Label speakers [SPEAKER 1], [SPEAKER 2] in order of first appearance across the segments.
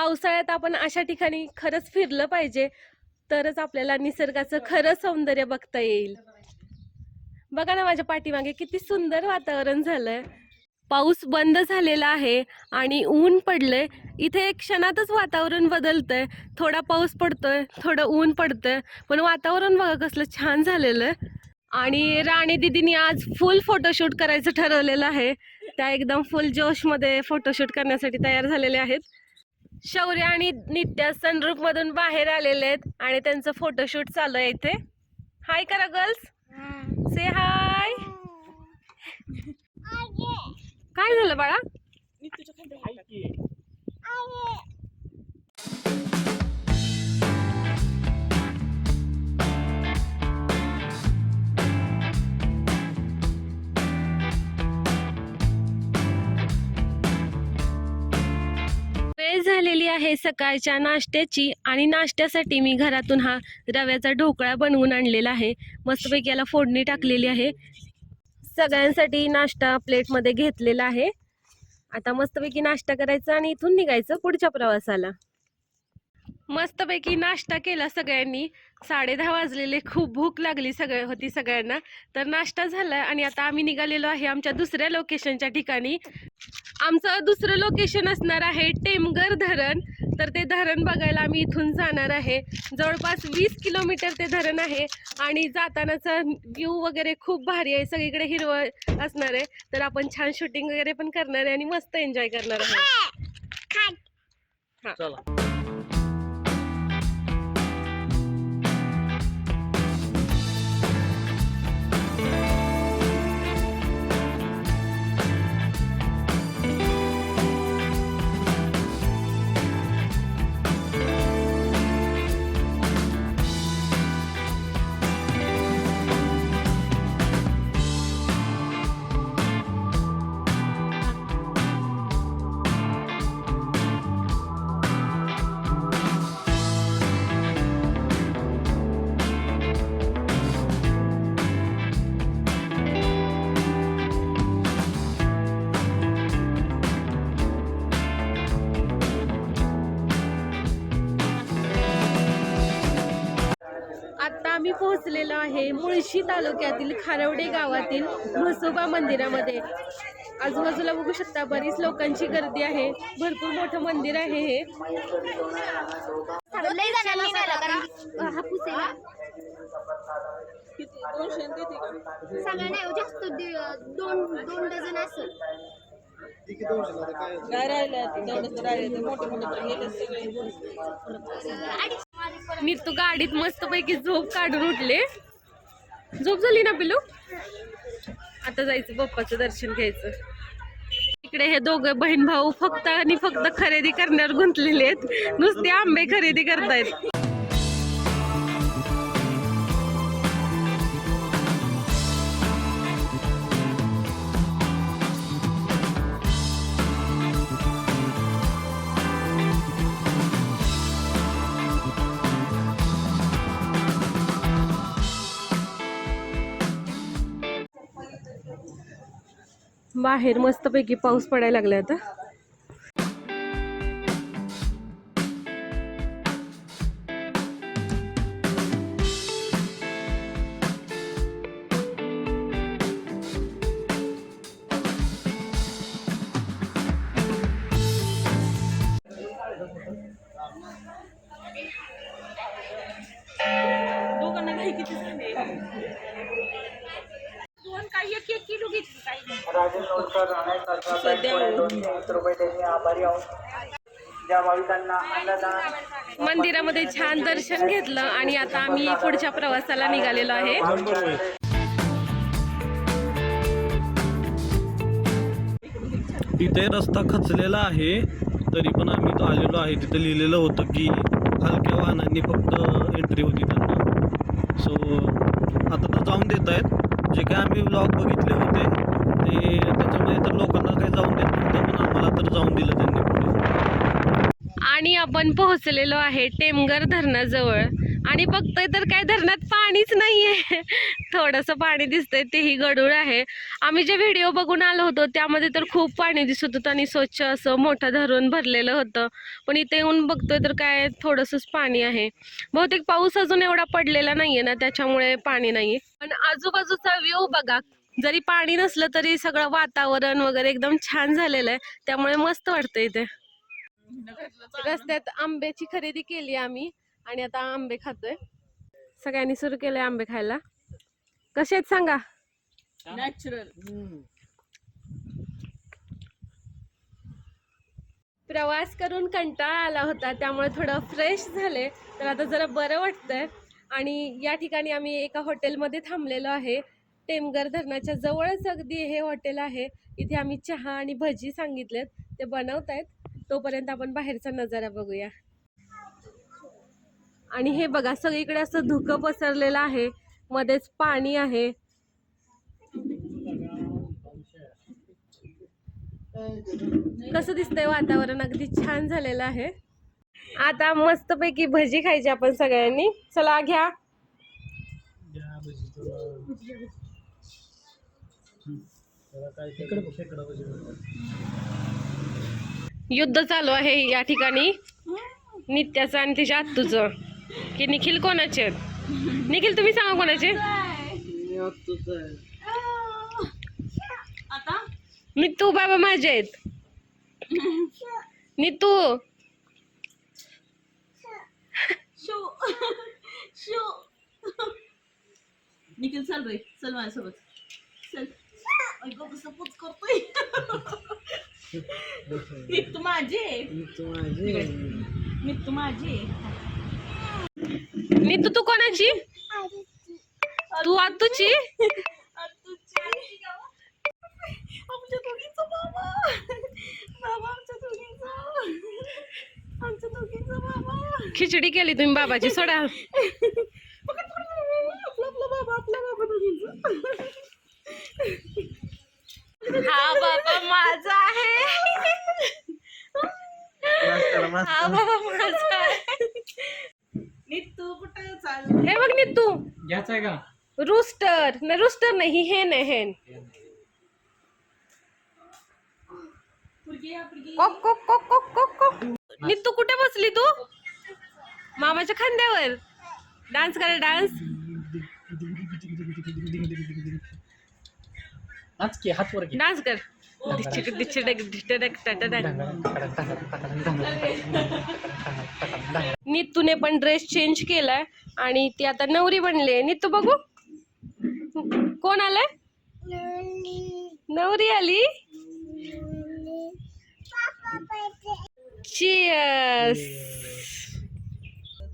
[SPEAKER 1] पावसाळ्यात आपण अशा ठिकाणी खरंच फिरलं पाहिजे तरच आपल्याला निसर्गाचं खरं सौंदर्य बघता येईल. बघा ना माझ्या पाठीमागे किती सुंदर वातावरण झालंय. पाऊस बंद झालेला आहे आणि ऊन पडलंय. इथे एक क्षणातच वातावरण बदलतंय. थोडा पाऊस पडतोय थोडं ऊन पडतंय पण वातावरण बघा कसलं छान झालेलं आहे. आणि राणी दिदीनी आज फुल फोटोशूट करायचं ठरवलेलं आहे. त्या एकदम फुल जोशमध्ये फोटोशूट करण्यासाठी तयार झालेले आहेत. शौर्य आणि नित्या सनरूप मधून बाहेर आलेले आहेत आणि त्यांचं फोटोशूट चालू आहे इथे. हाय करा गर्ल्स से हाय काय झालं बाळा? झालेली आहे सकाळच्या नाश्त्याची आणि नाश्त्यासाठी मी घरातून हा रव्याचा ढोकळा बनवून आणलेला आहे. मस्तपैकी याला फोडणी टाकलेली आहे. सगळ्यांसाठी नाश्ता प्लेटमध्ये घेतलेला आहे. आता मस्तपैकी नाश्ता करायचा आणि इथून निघायचं पुढच्या प्रवासाला. मस्तपैकी नाश्ता केला सगळ्यांनी. साडे दहा वाजलेले. खूप भूक लागली सगळ्या होती सगळ्यांना. तर नाश्ता झाला आणि आता आम्ही निघालेलो आहे आमच्या दुसऱ्या लोकेशनच्या ठिकाणी. आमचं दुसरं लोकेशन असणार आहे टेमगर धरण. तर ते धरण बघायला आम्ही इथून जाणार आहे. जवळपास वीस किलोमीटर ते धरण आहे. आणि जातानाचा व्ह्यू वगैरे खूप भारी आहे. सगळीकडे हिरवळ असणार आहे. तर आपण छान शूटिंग वगैरे पण करणार आहे आणि मस्त एन्जॉय करणार आहे
[SPEAKER 2] चला.
[SPEAKER 1] आता आम्ही पोहोचलेलो आहे मुळशी तालुक्यातील खारवडे गावातील म्हसोबा मंदिरामध्ये. आजूबाजूला बघू शकता बरीच लोकांची गर्दी आहे. भरपूर मोठं मंदिर आहे हे.
[SPEAKER 3] हो, जास्त दोन दोन डझन असेल
[SPEAKER 4] काय राहिलं? मोठे मोठे
[SPEAKER 1] मी तू गाडीत मस्तपैकी झोप काढून उठले. झोप झाली ना पिलू आता जायचं बाप्पाचं दर्शन घ्यायचं. इकडे हे दोघं बहीण भाऊ फक्त आणि फक्त खरेदी करण्यावर गुंतलेले आहेत. नुसते आंबे खरेदी करतायत. बाहेर मस्तपैकी पाऊस पडायला लागला आता.
[SPEAKER 4] किलो घेतली काही
[SPEAKER 5] राजेश नमस्कार राहण्याकरता
[SPEAKER 4] सध्या
[SPEAKER 5] बँककडे दोनशे वीस रुपये त्यांनी आभारी आहोत. ज्या भाविकांना अन्नदान
[SPEAKER 1] मंदिरामध्ये छान दर्शन घेतलं आणि आता आम्ही पुढच्या प्रवासाला निघालेलो आहे.
[SPEAKER 2] तिथे रस्ता खचलेला आहे तरी पण आम्ही तो आलेलो आहे. तिथे लिहिलेलं होतं की हलक्या वाहनांनी फक्त एंट्री होती त्यांना. सो आता तर जाऊन देत आहेत जे काही आम्ही ब्लॉग बघितले होते ते त्याच्यामध्ये तर लोकांना काही जाऊन देत नव्हतं पण आम्हाला तर जाऊन दिलं त्यांनी पुढे.
[SPEAKER 1] आणि आपण पोहोचलेलो आहे टेमगर धरणाजवळ. आणि बघतोय तर काय धरणात पाणीच नाहीये. थोडंसं पाणी दिसतंय तेही गडूळ आहे. आम्ही जे व्हिडिओ बघून आलो होतो त्यामध्ये तर खूप पाणी दिसत होतं आणि स्वच्छ असं मोठं धरण भरलेलं होतं. पण इथे येऊन बघतोय तर काय थोडंसंच पाणी आहे. बहुतेक पाऊस अजून एवढा पडलेला नाहीये ना त्याच्यामुळे पाणी नाहीये. पण आजूबाजूचा व्ह्यू बघा. जरी पाणी नसलं तरी सगळं वातावरण वगैरे एकदम छान झालेलं आहे. त्यामुळे मस्त वाटतं इथे. रस्त्यात आंब्याची खरेदी केली आम्ही. आणि आता आंबे खातोय. सगळ्यांनी सुरू केलंय आंबे खायला. कसे आहेत सांगा.
[SPEAKER 4] नॅचरल
[SPEAKER 1] प्रवास करून कंटाळा आला होता त्यामुळे थोडं फ्रेश झाले. तर आता जरा बरं वाटतंय. आणि या ठिकाणी आम्ही एका हॉटेलमध्ये थांबलेलो आहे. टेमगर धरणाच्या जवळच अगदी हे हॉटेल आहे. इथे आम्ही चहा आणि भजी सांगितलेत. ते बनवत आहेत तोपर्यंत आपण बाहेरचा नजारा बघूया. आणि हे बघा सगळीकडे असं धुकं पसरलेलं आहे. मध्येच पाणी आहे. कसं दिसतंय वातावरण? अगदी छान झालेलं आहे. आता मस्तपैकी भजी खायची आपण सगळ्यांनी. चला घ्या. युद्ध चालू आहे या ठिकाणी. नित्याचं आणि तिच्या आत्तूचं. की निखिल कोणाचे आहेत? निखिल तुम्ही सांगा कोणाचे
[SPEAKER 4] आता?
[SPEAKER 1] नितू बाबा माझे आहेत. नितू.
[SPEAKER 4] शो. शो. निखिल चल रे चल माझ्यासोबत. चल. ऐक कसं पूज करतोय. मी तू माझे मी तू माझे
[SPEAKER 1] नितू तू कोणाची? तू
[SPEAKER 4] बाबा
[SPEAKER 1] खिचडी केली तुम्ही बाबाची सोडा.
[SPEAKER 4] आपला आपला बाबा आपला बाबा दोघींचा.
[SPEAKER 1] हा बाबा माझा आहे. हा बाबा माझा आहे. हे बघ नितू.
[SPEAKER 2] घ्यायचं आहे का?
[SPEAKER 1] रुस्टर नाही रुस्टर नाही हेन आहे हेन
[SPEAKER 4] पुरगी या पुरगी
[SPEAKER 1] कोक कोक कोक कोक कोक कोक. नितू कुठे बसली तू? मामाच्या खांद्यावर. डान्स कर डान्स
[SPEAKER 2] नाच की हात वर
[SPEAKER 1] डान्स कर. नीतूने नितूने पण ड्रेस चेंज केलाय आणि ती आता नवरी बनली नीतू नितू बघू. कोण आलाय? नवरी आली? Cheers.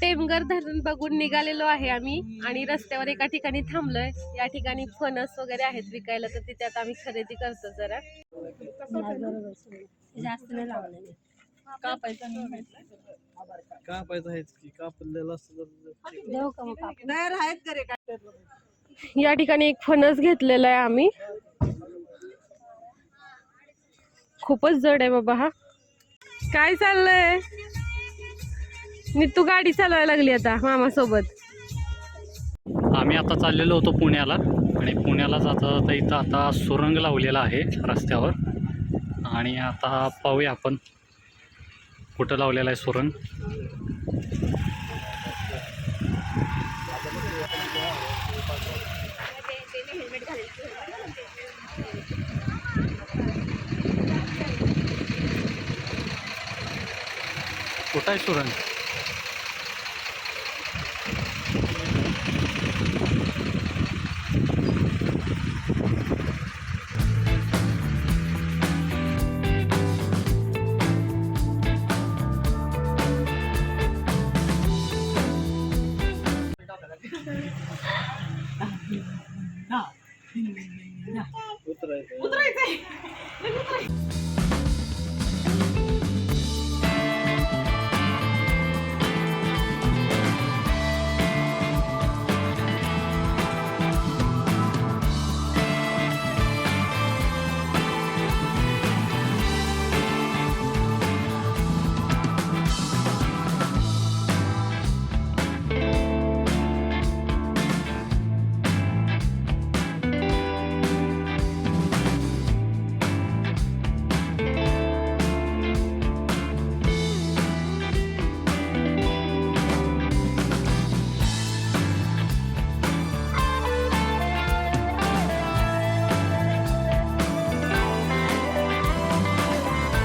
[SPEAKER 1] टेमगर धरण बघून निघालेलो आहे आम्ही आणि रस्त्यावर एका ठिकाणी थांबलोय. या ठिकाणी फणस वगैरे आहेत विकायला तर तिथे आता आम्ही खरेदी करतो जरा. जास्त नाही
[SPEAKER 4] नाही
[SPEAKER 2] कापायचं आहेच की कापलेलं
[SPEAKER 1] देऊ का मग कापून?
[SPEAKER 4] नाही राहत काय
[SPEAKER 1] या ठिकाणी एक फणस घेतलेला आहे आम्ही. खूपच जड आहे बाबा हा. काय चाललंय? मी तू गाडी चालवायला लागली आता मामासोबत.
[SPEAKER 6] आम्ही आता चाललेलो होतो पुण्याला आणि पुण्याला जाता जाता इथं आता सुरंग लावलेला आहे रस्त्यावर. आणि आता पाहूया आपण कुठं लावलेला आहे सुरंग. कुठं आहे सुरंग? Ah, no.